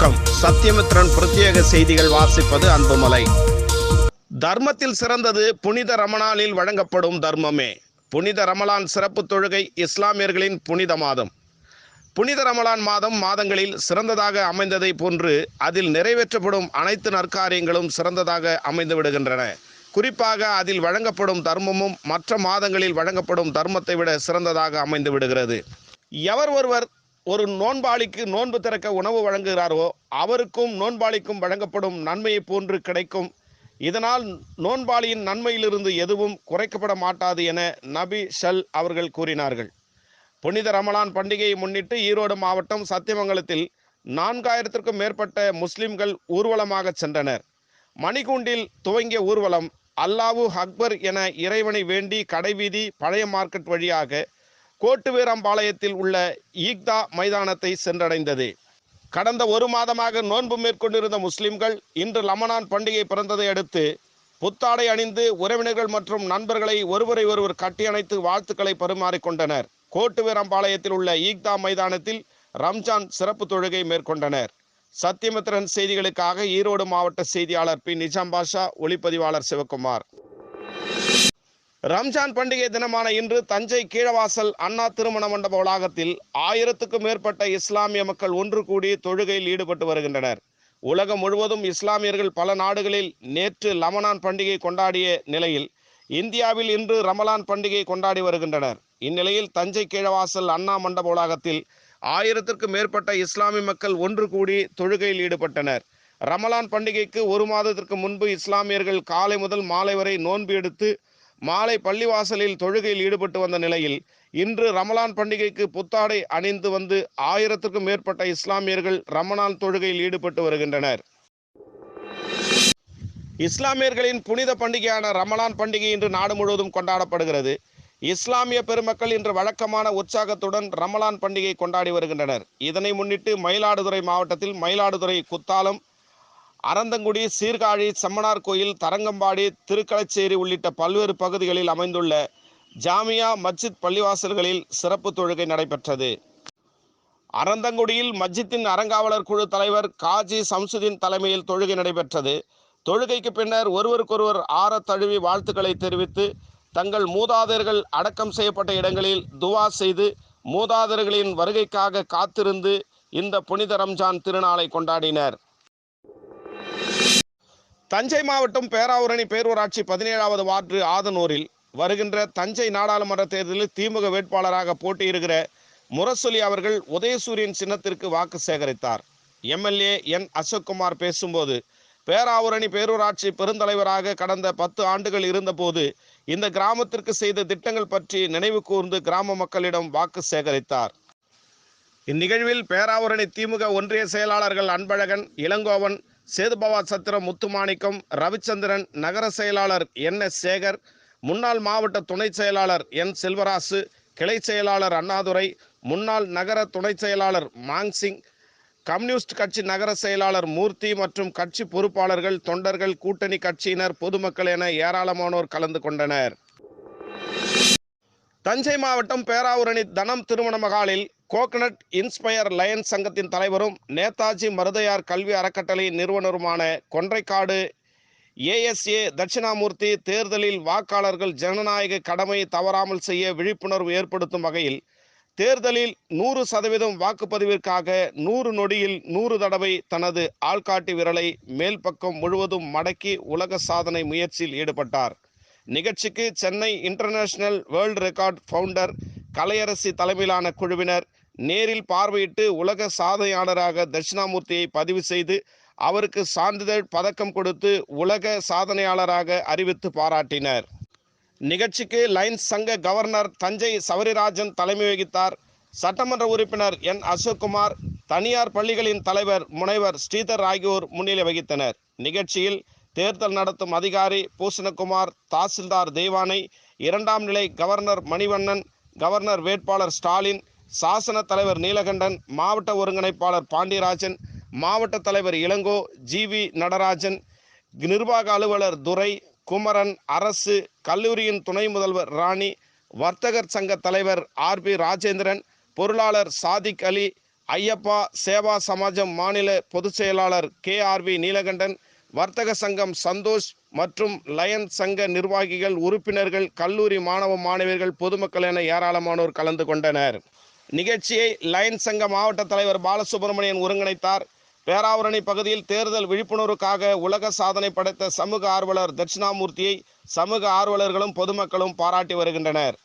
வணக்கம் சத்தியமித்ரன் பிரத்யேக செய்திகள் வாசிப்பது அன்புமலை. தர்மத்தில் சிறந்தது புனித ரமணானில் வழங்கப்படும் தர்மமே. புனித ரமலான் சிறப்பு தொழுகை இஸ்லாமியர்களின் புனித மாதம். புனித ரமலான் மாதம் மாதங்களில் சிறந்ததாக அமைந்ததை போன்று அதில் நிறைவேற்றப்படும் அனைத்து நற்காரியங்களும் சிறந்ததாக அமைந்து விடுகின்றன. குறிப்பாக அதில் வழங்கப்படும் தர்மமும் மற்ற மாதங்களில் வழங்கப்படும் தர்மத்தை விட சிறந்ததாக அமைந்து விடுகிறது. எவர் ஒருவர் ஒரு நோன்பாளிக்கு நோன்பு திறக்க உணவு வழங்குகிறாரோ அவருக்கும் நோன்பாளிக்கும் வழங்கப்படும் நன்மையை போன்று கிடைக்கும். இதனால் நோன்பாளியின் நன்மையிலிருந்து எதுவும் குறைக்கப்பட மாட்டாது என நபி ஷல் அவர்கள் கூறினார்கள். புனித ரமலான் பண்டிகையை முன்னிட்டு ஈரோடு மாவட்டம் சத்தியமங்கலத்தில் நான்காயிரத்திற்கும் மேற்பட்ட முஸ்லிம்கள் ஊர்வலமாக சென்றனர். மணிகூண்டில் துவங்கிய ஊர்வலம் அல்லாவு அக்பர் என இறைவனை வேண்டி கடைவீதி பழைய மார்க்கெட் வழியாக கோட்டுவீராம்பாளையத்தில் உள்ள ஈக்தா மைதானத்தை சென்றடைந்தது. கடந்த ஒரு மாதமாக நோன்பு மேற்கொண்டிருந்த முஸ்லிம்கள் இன்று லமனான் பண்டிகை பிறந்ததை அடுத்து புத்தாடை அணிந்து உறவினர்கள் மற்றும் நண்பர்களை ஒருவரை ஒருவர் கட்டியணைத்து வாழ்த்துக்களை பரிமாறிக்கொண்டனர் கோட்டுவீராம்பாளையத்தில் உள்ள ஈக்தா மைதானத்தில் ரம்ஜான் சிறப்பு தொழுகை மேற்கொண்டனர். சத்தியமித்திரன் செய்திகளுக்காக ஈரோடு மாவட்ட செய்தியாளர் பி. நிஜாம் பாஷா ஒளிப்பதிவாளர் சிவகுமார். ரம்ஜான் பண்டிகை தினமான இன்று தஞ்சை கீழவாசல் அண்ணா திருமண மண்டப வளாகத்தில் ஆயிரத்துக்கும் மேற்பட்ட இஸ்லாமிய மக்கள் ஒன்று கூடி தொழுகையில் ஈடுபட்டு வருகின்றனர். உலகம் முழுவதும் இஸ்லாமியர்கள் பல நாடுகளில் நேற்று லமனான் பண்டிகை கொண்டாடிய நிலையில் இந்தியாவில் இன்று ரமலான் பண்டிகை கொண்டாடி வருகின்றனர். இந்நிலையில் தஞ்சை கீழவாசல் அண்ணா மண்டப வளாகத்தில் ஆயிரத்திற்கும் மேற்பட்ட இஸ்லாமிய மக்கள் ஒன்று கூடி தொழுகையில் ஈடுபட்டனர். ரமலான் பண்டிகைக்கு ஒரு மாதத்திற்கு முன்பு இஸ்லாமியர்கள் காலை முதல் மாலை வரை நோன்பு எடுத்து மாலை பள்ளிவாசலில் தொழுகையில் ஈடுபட்டு வந்த நிலையில் இன்று ரமலான் பண்டிகைக்கு புத்தாடை அணிந்து வந்து ஆயிரத்துக்கும் மேற்பட்ட இஸ்லாமியர்கள் ரமலான் தொழுகையில் ஈடுபட்டு வருகின்றனர். இஸ்லாமியர்களின் புனித பண்டிகையான ரமலான் பண்டிகை இன்று நாடு முழுவதும் கொண்டாடப்படுகிறது. இஸ்லாமிய பெருமக்கள் இன்று வழக்கமான உற்சாகத்துடன் ரமலான் பண்டிகை கொண்டாடி வருகின்றனர். இதனை முன்னிட்டு மயிலாடுதுறை மாவட்டத்தில் மயிலாடுதுறை குத்தாலம் அறந்தங்குடி சீர்காழி செம்மனார் கோயில் தரங்கம்பாடி திருக்கலச்சேரி உள்ளிட்ட பல்வேறு பகுதிகளில் அமைந்துள்ள ஜாமியா மஸ்ஜித் பள்ளிவாசல்களில் சிறப்பு தொழுகை நடைபெற்றது. அறந்தங்குடியில் மஸ்ஜித்தின் அறங்காவலர் குழு தலைவர் காஜி சம்சுதீன் தலைமையில் தொழுகை நடைபெற்றது. தொழுகைக்கு பின்னர் ஒருவருக்கொருவர் ஆற தழுவி வாழ்த்துக்களை தெரிவித்து தங்கள் மூதாதையர்கள் அடக்கம் செய்யப்பட்ட இடங்களில் துவா செய்து மூதாதையர்களின் வருகைக்காக காத்திருந்து இந்த புனித ரம்ஜான் திருநாளை கொண்டாடினர். தஞ்சை மாவட்டம் பேராவூரணி பேரூராட்சி பதினேழாவது வார்டு ஆதனூரில் வருகின்ற தஞ்சை நாடாளுமன்ற தேர்தலில் திமுக வேட்பாளராக போட்டியிடுகிற முரசொலி அவர்கள் உதயசூரியன் சின்னத்திற்கு வாக்கு சேகரித்தார். எம்எல்ஏ என் அசோக்குமார் பேசும்போது பேராவூரணி பேரூராட்சி பெருந்தலைவராக கடந்த பத்து ஆண்டுகள் இருந்தபோது இந்த கிராமத்திற்கு செய்த திட்டங்கள் பற்றி நினைவு கூர்ந்து கிராம மக்களிடம் வாக்கு சேகரித்தார். இந்நிகழ்வில் பேராவூரணி திமுக ஒன்றிய செயலாளர்கள் அன்பழகன் இளங்கோவன் சேதுபவா சத்திரம் முத்துமாணிக்கம் ரவிச்சந்திரன் நகர செயலாளர் என் எஸ் சேகர் முன்னாள் மாவட்ட துணை செயலாளர் என் செல்வராசு கிளை செயலாளர் அண்ணாதுரை முன்னாள் நகர துணை செயலாளர் மாங்சிங் கம்யூனிஸ்ட் கட்சி நகர செயலாளர் மூர்த்தி மற்றும் கட்சி பொறுப்பாளர்கள் தொண்டர்கள் கூட்டணி கட்சியினர் பொதுமக்கள் என ஏராளமானோர் கலந்து கொண்டனர். தஞ்சை மாவட்டம் பேராவூரணி தனம் திருமண மகாலில் கோகனட் இன்ஸ்பயர் லயன்ஸ் சங்கத்தின் தலைவரும் நேதாஜி மருதையார் கல்வி அறக்கட்டளை நிறுவனருமான கொன்றைக்காடு ஏஎஸ்ஏ தட்சிணாமூர்த்தி தேர்தலில் வாக்காளர்கள் ஜனநாயக கடமை தவறாமல் செய்ய விழிப்புணர்வு ஏற்படுத்தும் வகையில் தேர்தலில் நூறு சதவீதம் வாக்குப்பதிவிற்காக நூறு நொடியில் நூறு தடவை தனது ஆள்காட்டி விரலை மேல் பக்கம் முழுவதும் மடக்கி உலக சாதனை முயற்சியில் ஈடுபட்டார். நிகழ்ச்சிக்கு Chennai international world record founder Kalaiyarasi தலைமையிலான குழுவினர் நேரில் பார்வையிட்டு உலக சாதனையாளராக தட்சிணாமூர்த்தியை பதிவு செய்து அவருக்கு சான்றிதழ் பதக்கம் கொடுத்து உலக சாதனையாளராக அறிவித்து பாராட்டினர். நிகழ்ச்சிக்கு லைன்ஸ் சங்க கவர்னர் தஞ்சை சவரிராஜன் தலைமை வகித்தார். சட்டமன்ற உறுப்பினர் என். அசோக்குமார் தனியார் பள்ளிகளின் தலைவர் முனைவர் ஸ்ரீதர் ஆகியோர் முன்னிலை வகித்தனர். நிகழ்ச்சியில் தேர்தல் நடத்தும் அதிகாரி பூசணகுமார் தாசில்தார் தெய்வானை இரண்டாம் நிலை கவர்னர் மணிவண்ணன் கவர்னர் வேட்பாளர் ஸ்டாலின் சாசன தலைவர் நீலகண்டன் மாவட்ட ஒருங்கிணைப்பாளர் பாண்டியராஜன் மாவட்ட தலைவர் இளங்கோ ஜிவி நடராஜன் நிர்வாக அலுவலர் துரை குமரன் அரசு கல்லூரியின் துணை முதல்வர் ராணி வர்த்தகர் சங்க தலைவர் ஆர் பி ராஜேந்திரன் பொருளாளர் சாதிக் அலி ஐயப்பா சேவா சமாஜம் மாநில பொதுச் செயலாளர் கே ஆர்வி நீலகண்டன் வர்த்தக சங்கம் சந்தோஷ் மற்றும் லயன் சங்க நிர்வாகிகள் உறுப்பினர்கள் கல்லூரி மாணவ மாணவியர்கள் பொதுமக்கள் என ஏராளமானோர் கலந்து கொண்டனர். நிகழ்ச்சியை லயன் சங்க மாவட்ட தலைவர் பாலசுப்ரமணியன் ஒருங்கிணைத்தார். பேராவரணி பகுதியில் தேர்தல் விழிப்புணர்வுக்காக உலக சாதனை படைத்த சமூக ஆர்வலர் தட்சிணாமூர்த்தியை சமூக ஆர்வலர்களும் பொதுமக்களும் பாராட்டி வருகின்றனர்.